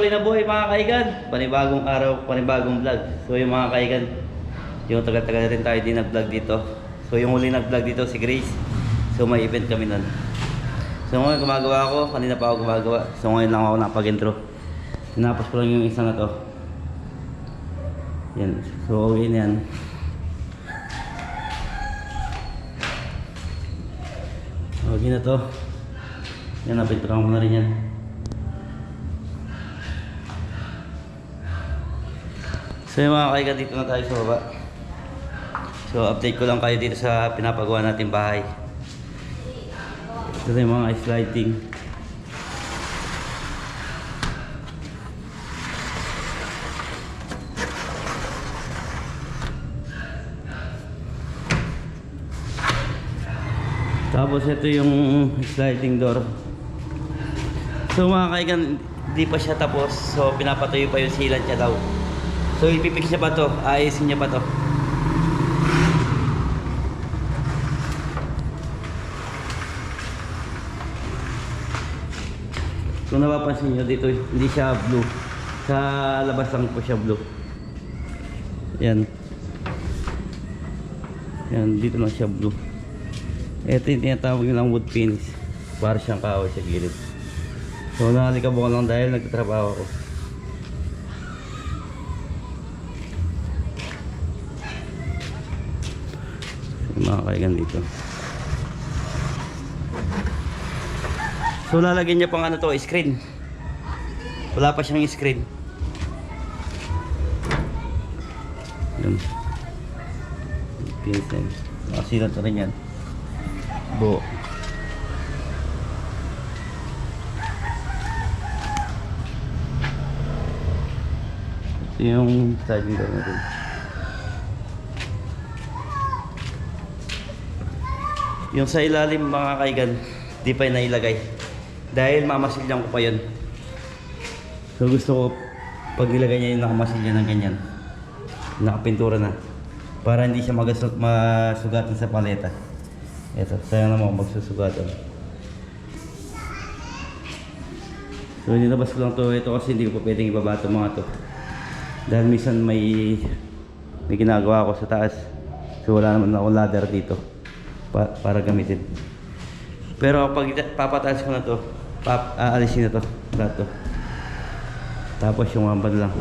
Muli na buhay mga kaigan, panibagong araw, panibagong vlog. So yung mga kaigan, yung tagal-tagal rin tayo din nag-vlog dito. So yung huli nag-vlog dito si Grace. So may event kami nun. So ngayon gumagawa ako, kanina pa ako gumagawa. So ngayon lang ako napag-intro. Tinapos ko lang yung isa na to. Yan. So okay na yan. Okay na to. Yan, napinturan ko na rin yan. So mga kaigan dito na tayo sa baba. So update ko lang kayo dito sa pinapagawa natin bahay. Ito na yung mga ice. Tapos ito yung sliding door. So mga kaigan, hindi pa siya tapos. So pinapatuyo pa yung sealant niya daw. So ipipix niya pa to, ayusin niya pa to. Kung napapansin nyo dito, hindi siya blue. Sa labas lang po siya blue. Yan. Yan, dito lang siya blue. Ito yung tinatawag nilang wood finish. Para siyang kahoy sa gilid. So nakalikabok lang dahil nagtatrabaho ako. Mga kaigan dito. So lalagyan niya pang ano to, screen. Wala pa siyang screen. Yun. Pinsan. Nakasilat na rin yan. Buo. Ito yung sliding door natin. Yung sa ilalim mga kaigan, di pa nailagay. Dahil mamasilyan ko pa yun. So gusto ko, pag nilagay niya yung nakamasilyan ng ganyan, nakapintura na. Para hindi siya magasug, masugatan sa paleta. Ito, sayang naman kung magsusugatan. So nilabas ko lang to ito kasi hindi ko pa pwedeng ibaba itong mga to. Dahil minsan may may ginagawa ako sa taas. So wala naman ako ladder dito pa, para gamitin. Pero pag papataas ko na to, pap, aalisin na to, lahat to. Tapos yung hambad lang.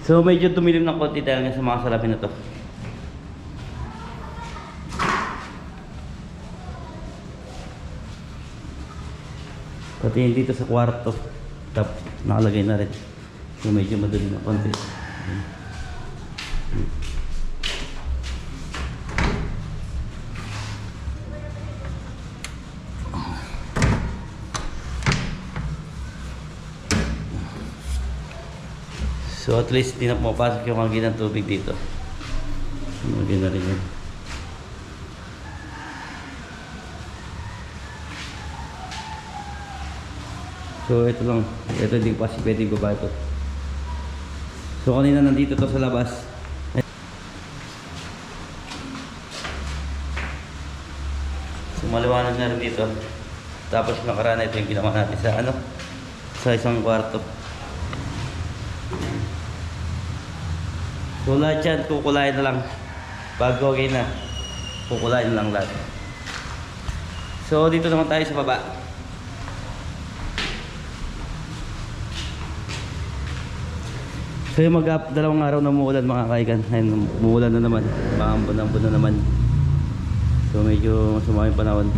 So medyo tumilim ng konti dahil nga sa mga salapin na to. Pati yung dito sa kwarto. Tapos nakalagay na rin. So medyo madali na konti. Ayan. So at least hindi na pumapasok yung hangin ng tubig dito. Maganda rin yan. So ito lang, ito hindi ko kasi pwedeng baba ito. So kanina nandito to sa labas. So maliwanag na rin dito. Tapos nakaraan ito yung ginawa natin sa ano? Sa isang kwarto. So lahat yan, kukulayin na lang. Bago okay na, kukulayin na lang lahat. So dito naman tayo sa baba. So yung mag dalawang araw na umuulan mga kaigan. Ayun, umuulan na naman. Maambon-ambon na naman. So medyo masama yung panahon.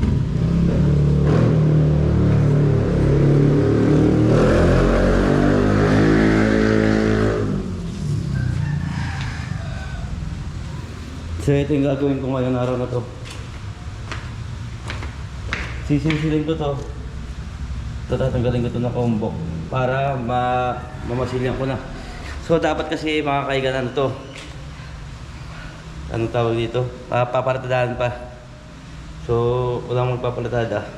So ito yung gagawin ko ngayong araw na to. Sisilsilin ko to. Ito tatanggalin ko to na combo para ma mamasilyan ko na. So dapat kasi mga kaigan ano to. Anong tawag dito? Uh, paparatadahan pa. So walang magpapalatada.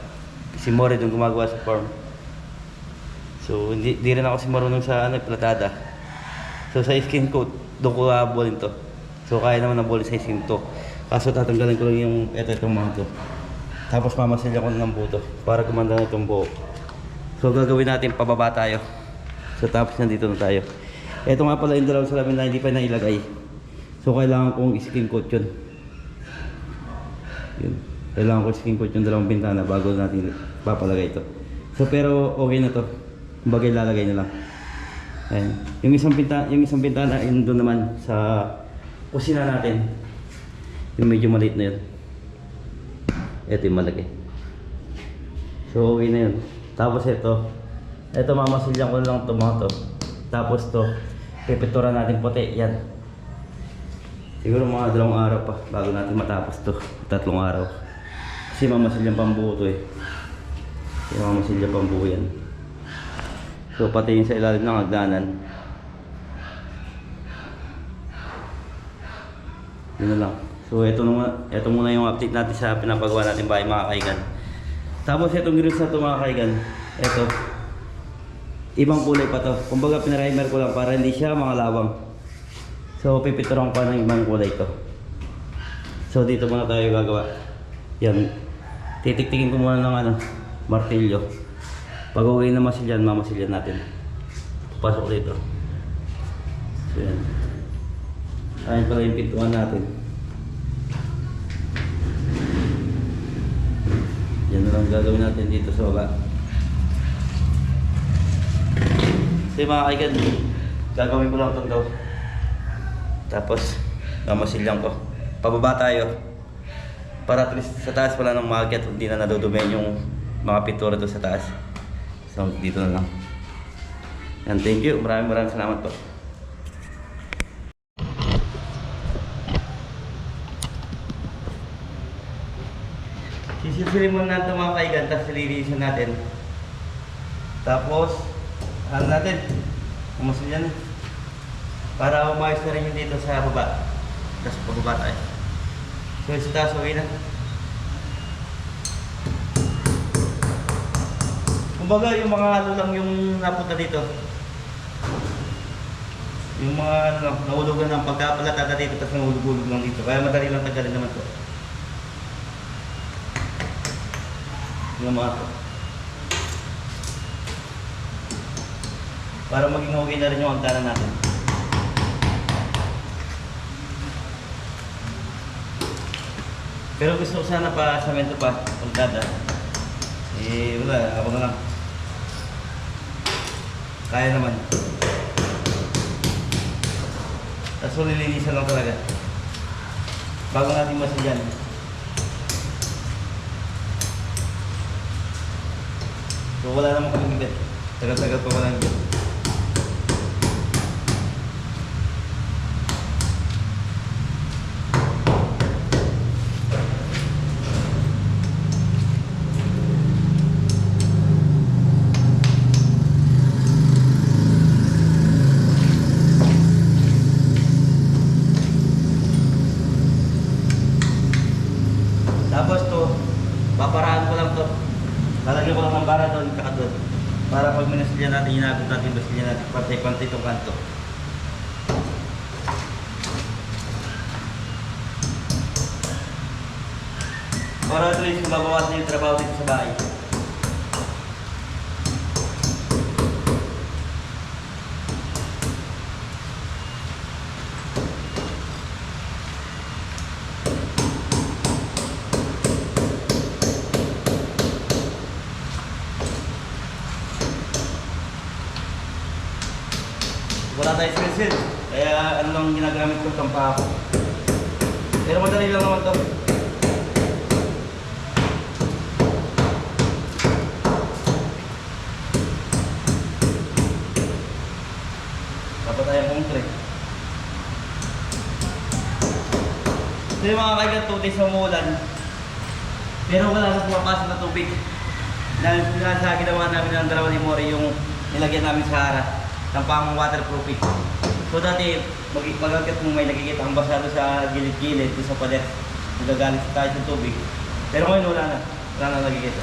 Si Mori yung gumagawa sa farm. So hindi, hindi rin ako si marunong sa ano, platada. So sa skin coat, doon ko aabulin to. So kaya naman ng ball size to. Kaso tatanggalin ko lang yung ito itong mga to. Tapos mamasilya ko ng buto para gumanda na itong buo. So gagawin natin pababa tayo. So tapos nandito na tayo. Ito nga pala yung dalawang salamin na hindi pa nailagay. So kailangan kong skin coat yun. Yun. Kailangan ko skin coat yung dalawang bintana bago natin papalagay ito. So pero okay na to. Kumbaga ilalagay na lang. Ayan. Yung isang bintana, yung isang bintana yun doon naman sa kusina natin. Yung medyo maliit na yun. Ito yung malaki. So okay na yun. Tapos ito, ito mamasilyan ko lang ito mga to. Tapos to, pipituran natin puti. Yan. Siguro mga dalawang araw pa bago natin matapos to. Tatlong araw. Kasi mamasilyan pambuo to eh. Kasi mamasilyan pambuo yan. So pati yung sa ilalim ng hagdanan. Yun na lang. So ito, muna, ito muna yung update natin sa pinapagawa natin bahay mga kaigan. Tapos itong grills na ito mga kaigan. Ito. Ibang kulay pa to. Kumbaga pinarimer ko lang para hindi siya mga lawang. So pipituran ko ng ibang kulay ito. So dito muna tayo gagawa. Yan. Titiktikin ko muna ng ano, martilyo. Pag uwi na masilyan, mamasilyan natin. Pasok dito. So yan. Ayun pala yung pintuan natin. Yan na lang gagawin natin dito sa baba. Yung mga kaigan, gagawin ko lang itong daw. Tapos, mamasilyan ko. Pababa tayo. Para at least sa taas pala ng market, hindi na nadudumihan yung mga pintura doon sa taas. So, dito na lang. Yan, thank you. Maraming maraming salamat po. Sisilsilin muna natin mga kaigan, tapos lilinisan natin. Tapos, ano natin? Kumusta yan? Para umayos na rin yung dito sa baba. Tapos pababa tayo. So, sa taas, okay na. Kumbaga, yung mga ano lang yung napunta dito. Yung mga ano nahulugan ng pagkapalatada dito, tapos nahulog-hulog lang dito. Kaya madali lang tagalin naman to. Yung mga to. Para maging okay na rin yung hagdanan natin. Pero gusto ko sana pa sa mento pa, pagdada. Eh, wala, ako na lang. Kaya naman. Tapos lilinisan lang talaga. Bago natin masadyan. So wala naman kami gibit. Tagal-tagal pa wala gibit. Tapos to, paparaan ko lang to. Lalagyan ko lang ng bara doon, tsaka doon. Para pag minasilyan natin, inabot natin, basilyan natin, pantay-pantay itong kanto. Para at least mabawasan yung trabaho dito sa bahay. Wala tayong pencil. Kaya ano lang ginagamit ko itong pako. Pero madali lang naman to. Dapat tayong concrete. So yung mga kaigan, 2 days na umuulan. Pero wala na pumapasok na tubig. Dahil sa ginawa namin ng dalawa ni Mori yung nilagyan namin sa harap ng pang waterproofing. So dati, mag magagkat mo may nakikita ang basa doon sa gilid-gilid, sa pader. Nagagalit tayo sa tubig. Pero ngayon wala na. Wala na nakikita.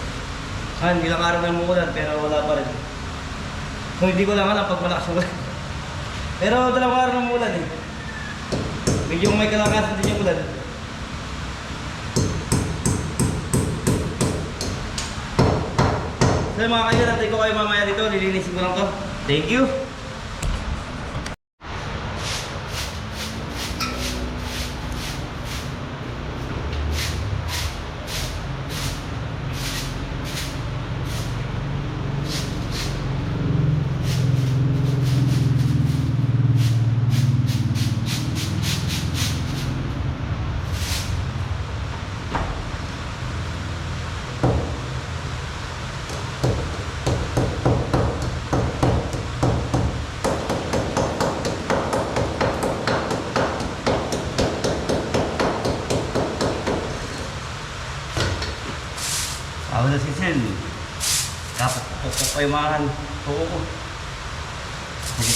Ah, ilang araw na umuulan pero wala pa rin. So hindi ko lang alam pag malakas ulan. Pero dalawang araw na umuulan eh. Medyo may kalakasan din yung ulan. So mga kaibigan, antay ko kayo mamaya dito. Lilinisin ko lang to. Thank you. Ako na si Sen. Dapat yung mga tuko ko. Sige.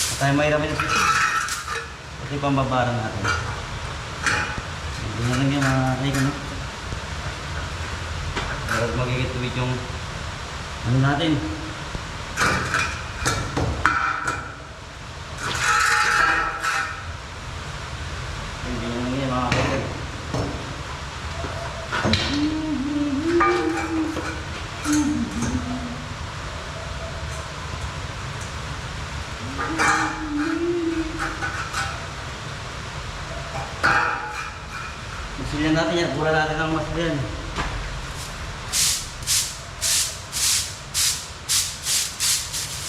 At tayo Sen. Ito yung pambabaran natin. Hindi na lang yung mga kaibigan, no? Para magiging tuwid yung ano natin. Hindi na lang yung mga kaibigan. Masilyan natin yan. Pura natin ang masilyan.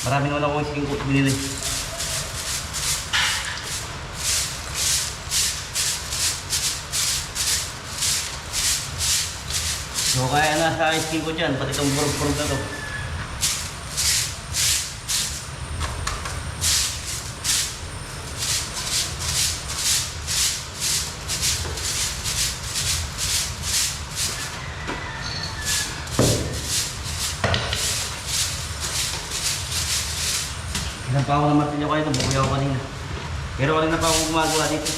Marami naman akong skin coat binili. So kaya na sa skin ko dyan, pati itong burg-burg na to. Ilan pa ako martilyo kayo ito, bukuya ako kanina. Pero kanina pa ako gumagawa dito.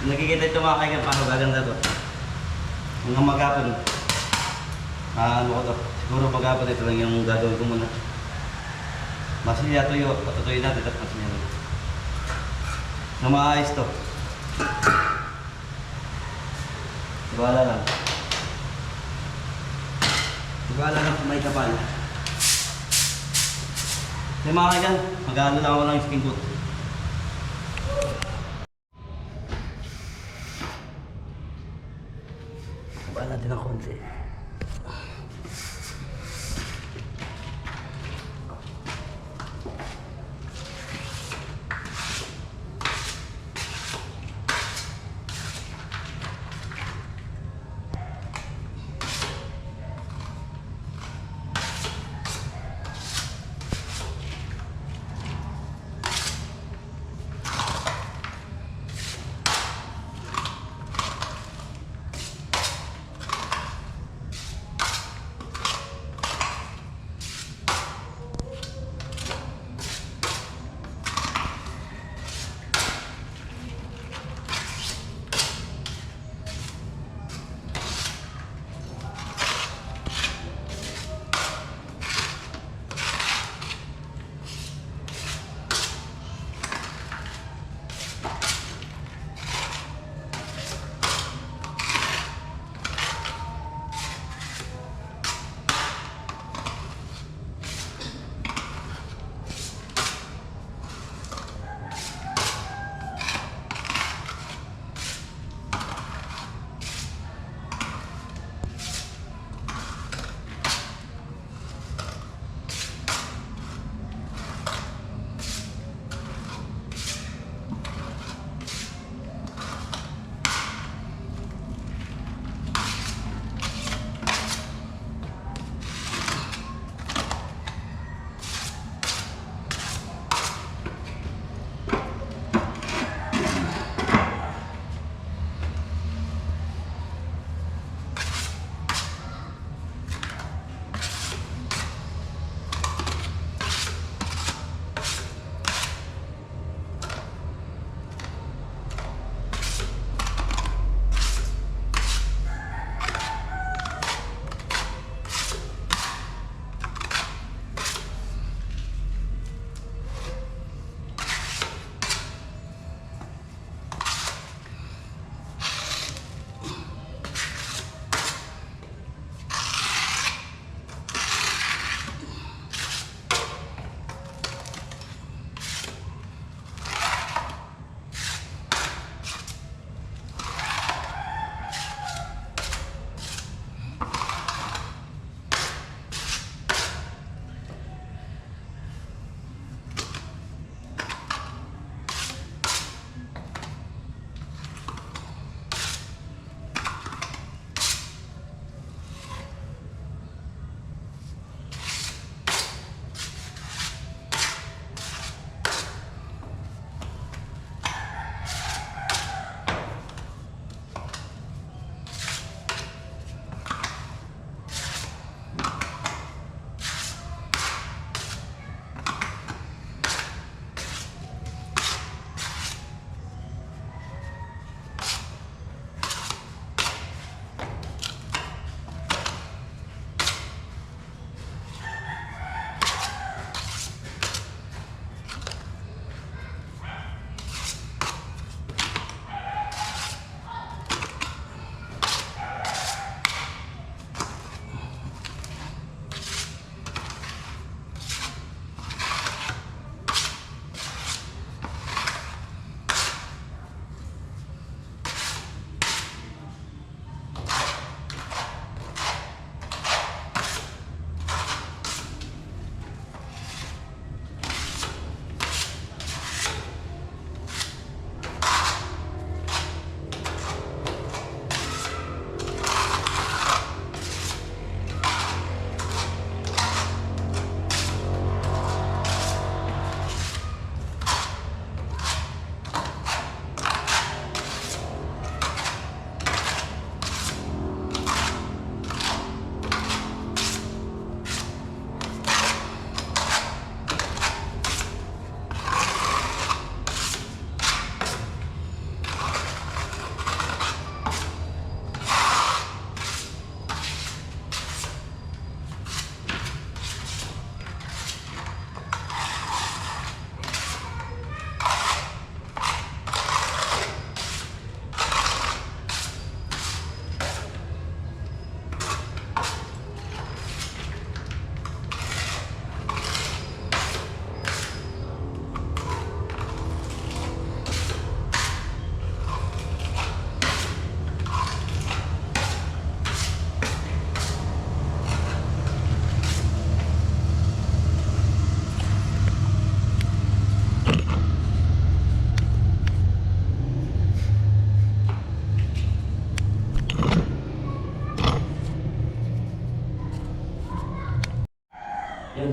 Nakikita ito mga kaibigan, paano gaganda to. Mga magapon. Ah, ano ko to? Siguro magapon ito lang yung gagawin ko muna. Masilya tuyo, patutuyin natin tapos masilya natin. Na maayos to. Tiwala lang. Tiwala lang kung may kapal. Yung mga kaibigan, mag-ano lang ako ng skin coat. Natin 要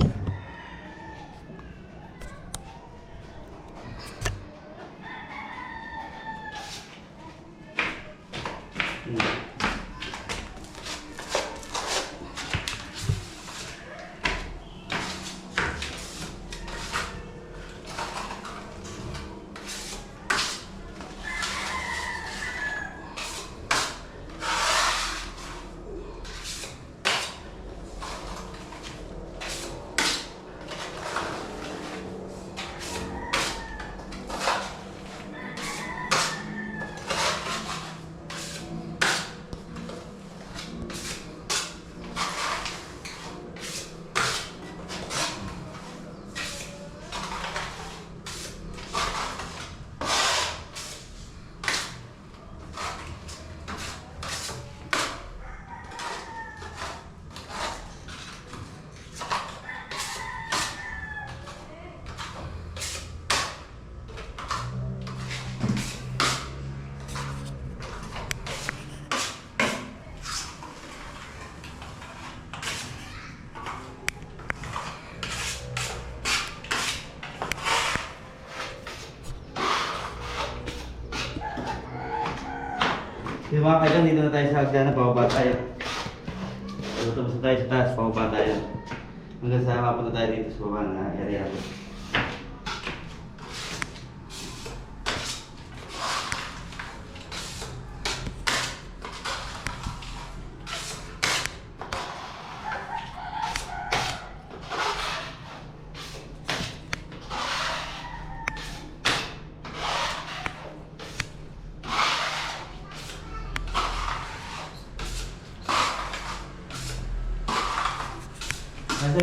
mga kailan, dito na tayo sa hagdanan, pababa tayo. Tapos na tayo sa taas, pababa tayo. Hanggang sa mapunta tayo dito sa baba na area.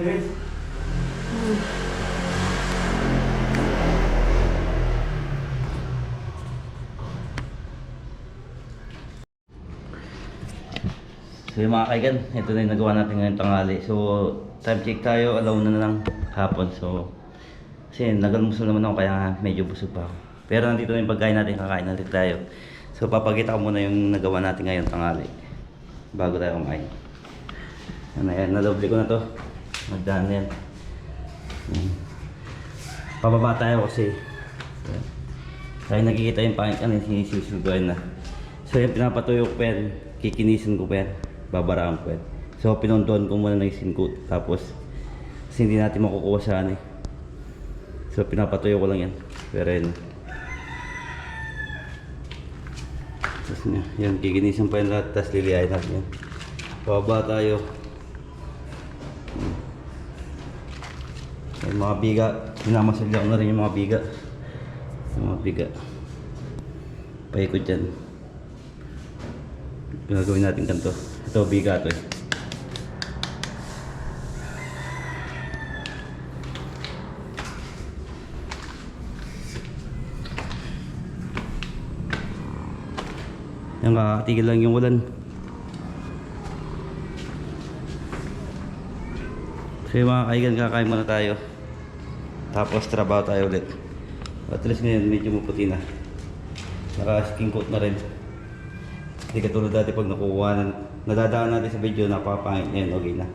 Grace? So yung mga kaigan, ito na yung nagawa natin ngayong tanghali. So, time check tayo, alaw na lang hapon. So, kasi nagalmusal naman ako kaya medyo busog pa ako. Pero nandito na yung pagkain natin, kakain natin tayo. So, papakita ko muna yung nagawa natin ngayong tanghali. Bago tayo kumain. Ano yan, nadoble ko na to. Na yan. Hmm. Pababa tayo kasi. Kaya nakikita yung pangit ka na sinisisulguan na. So yung pinapatuyo ko yan, kikinisin ko yan, babaraan ko yan. So pinondoan ko muna ng coat. Tapos, kasi hindi natin makukuha sa ano eh. So pinapatuyo ko lang yan. Pero yan. Tapos yan, kikinisin pa yan lahat, tapos liliyahin natin yan. Pababa tayo. Yung mga biga, minamasadya ko na rin yung mga biga. Yung mga biga. Paikot dyan. Gagawin natin kanto. Ito, biga to eh. Yung kakatigil lang yung ulan. So yung mga kaigan, kakain muna tayo. Tapos trabaho tayo ulit. At least ngayon medyo maputi na. Naka-skin coat na rin. Hindi katulad dati pag nakukuha na, nadadaan natin sa video, napapangit ngayon, okay na.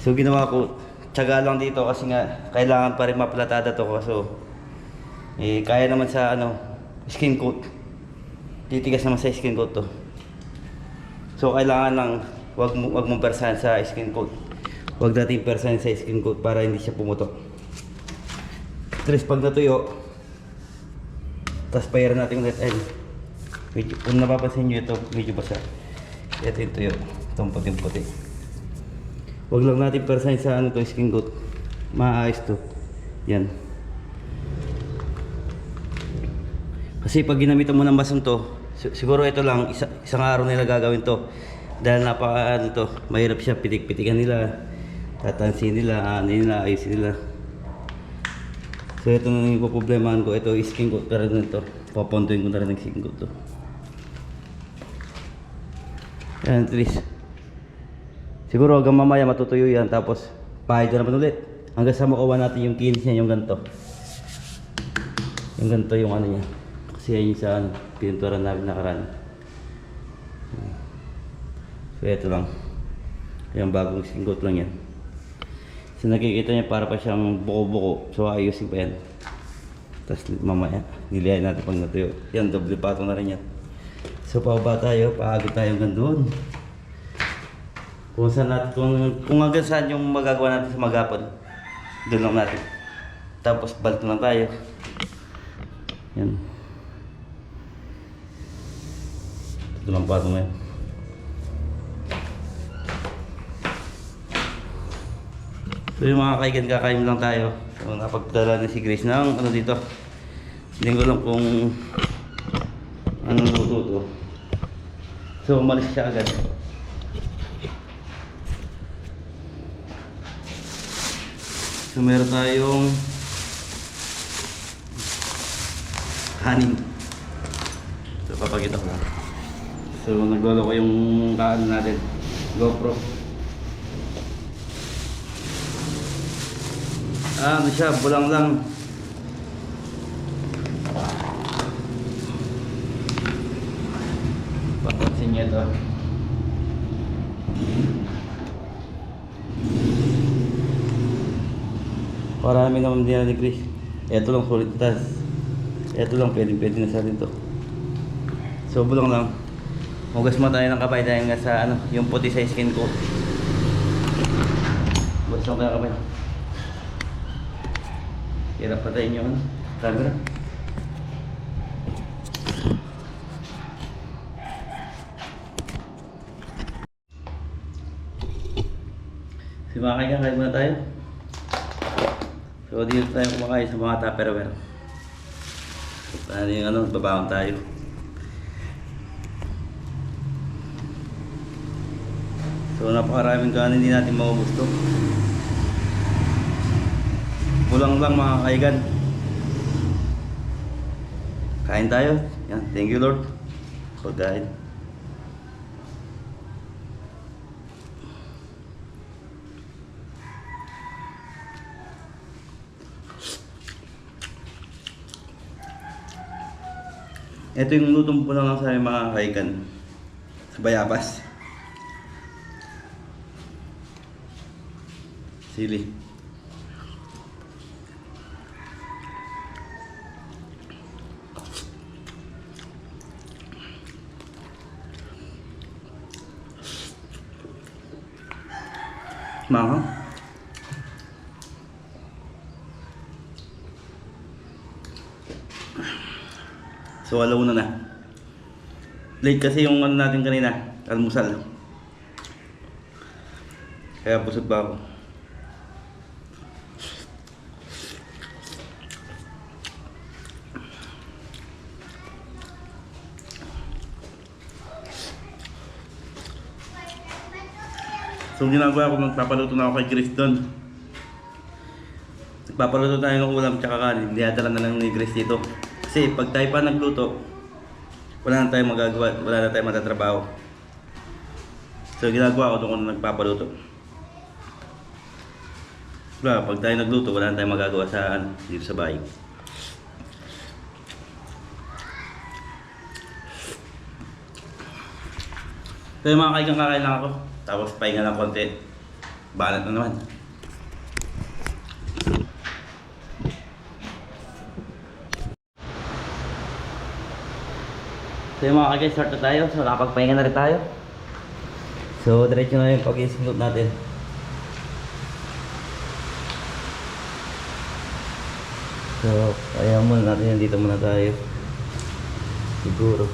So ginawa ko, tiyaga lang dito kasi nga kailangan pa rin maplatada to kaso eh, kaya naman sa ano, skin coat. Titigas naman sa skin coat to. So kailangan lang wag mo wag mong persahan sa skin coat. Wag natin persahan sa skin coat para hindi siya pumutok. Tres pag natuyo, tapos payaran natin ulit. Ayun. Medyo, kung napapansin nyo ito, medyo basa. Ito yung tuyo. Itong puting-puti. Wag lang natin persahan sa ano to, skin coat. Maayos to. Yan. Kasi pag ginamitan mo ng basong to, si- siguro ito lang, isa, isang araw nila gagawin to. Dahil napaka ano to, mahirap siya, pitik-pitikan nila, tatansin nila, ano nila, ayusin nila. So ito na yung problemahan ko, ito skin coat pero nito, papontuin ko na rin ng skin coat to. Yan, least. Siguro hanggang mamaya matutuyo yan, tapos pahid na naman ulit. Hanggang sa makuha natin yung kinis niya, yung ganito. Yung ganito yung ano niya. Kasi yan yung sa ano, pinunturan namin nakaraan. So ito lang. Yung bagong singgot lang yan. So nakikita niya para pa siyang buko-buko. So ayusin pa yan. Tapos mamaya, nilihain natin pag natuyo. Yan, doble patong na rin yan. So pababa tayo, paagod tayo hanggang doon. Kung saan natin, kung, kung hanggang saan yung magagawa natin sa magapon, doon lang natin. Tapos balto lang tayo. Yan. Ito lang patong na yan. So yung mga kaigan, kakain lang tayo. So napagdala na si Grace ng ano dito. Hindi ko lang kung anong luto to. So umalis siya agad. So meron tayong haning. So papakita ko lang. So naglolo ko yung kaan natin. GoPro. Ah, ano siya, bulang lang. Papansin niyo ito. Parami naman din ni Chris. Ito lang sulit tas. Ito lang pwede pwede na sa atin to. So bulong lang. Hugas mo tayo ng kamay dahil nga sa ano, yung puti sa skin ko. Hugas mo tayo ng kamay. Hirap patayin yung ano, camera. Si mga kaibigan, kain muna tayo. So dito tayo kumakain sa mga tupperware. So, paano yung ano, babaon tayo. So napakaraming kanin hindi natin maubos to. Kulang lang mga kaigan. Kain tayo. Yan, thank you Lord. Pagkain. Ito yung lutong po lang sa mga kaigan. Sa bayabas. Sili. Mahal. So alauna na. Late kasi yung ano natin kanina, almusal. Kaya busog pa ako. So ginagawa ko, magpapaluto na ako kay Chris doon. Nagpapaluto tayo ng ulam tsaka kanin. Dinadala na lang ni Chris dito. Kasi pag tayo pa nagluto, wala na tayong magagawa, wala na tayong matatrabaho. So ginagawa ko doon ko na nagpapaluto. Wala, pag tayo nagluto, wala na tayong magagawa sa ano, dito sa bahay. Yung mga kaigang kakain lang. Tapos pahinga ng konti. Balat na naman. So yung mga kagay, start na tayo. So nakapagpahinga na rin tayo. So diretso na yung pag-isingot natin. So, kaya muna natin. Dito muna tayo. Siguro.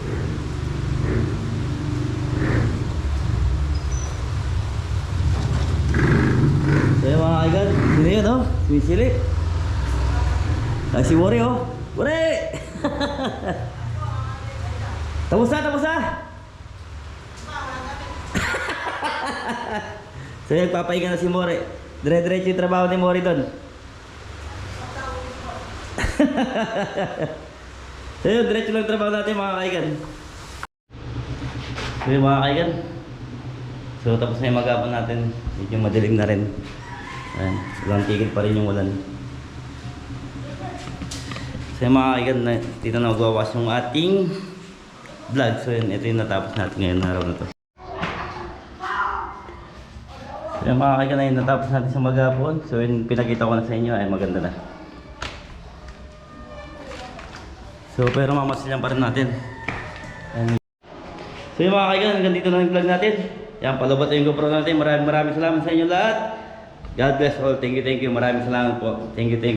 So yung mga kaigan, sino yun oh? Sumisili. Ay si Wari oh. Wari! tapos na, tapos na! so nagpapahinga na si Mori. Dire-diretso yung trabaho ni Mori doon. so yun, diretso lang trabaho natin mga kaigan. So yun mga kaigan. So tapos na yung magapon natin. Medyo madilim na rin. Ayan, walang tigil pa rin yung ulan. So yung mga kaigan, dito na magwawas yung ating vlog. So yun, ito yung natapos natin ngayon na araw na to. So yung mga kaigan yun, natapos natin sa magapon. So yun, pinakita ko na sa inyo, ay maganda na. So pero mamasilyan pa rin natin. Ayan. So yung mga kaigan, hanggang dito na yung vlog natin. Yan, palabot yung GoPro natin. Maraming maraming salamat sa inyo lahat. God bless all. Thank you, thank you. Maraming salamat po. Thank you, thank you.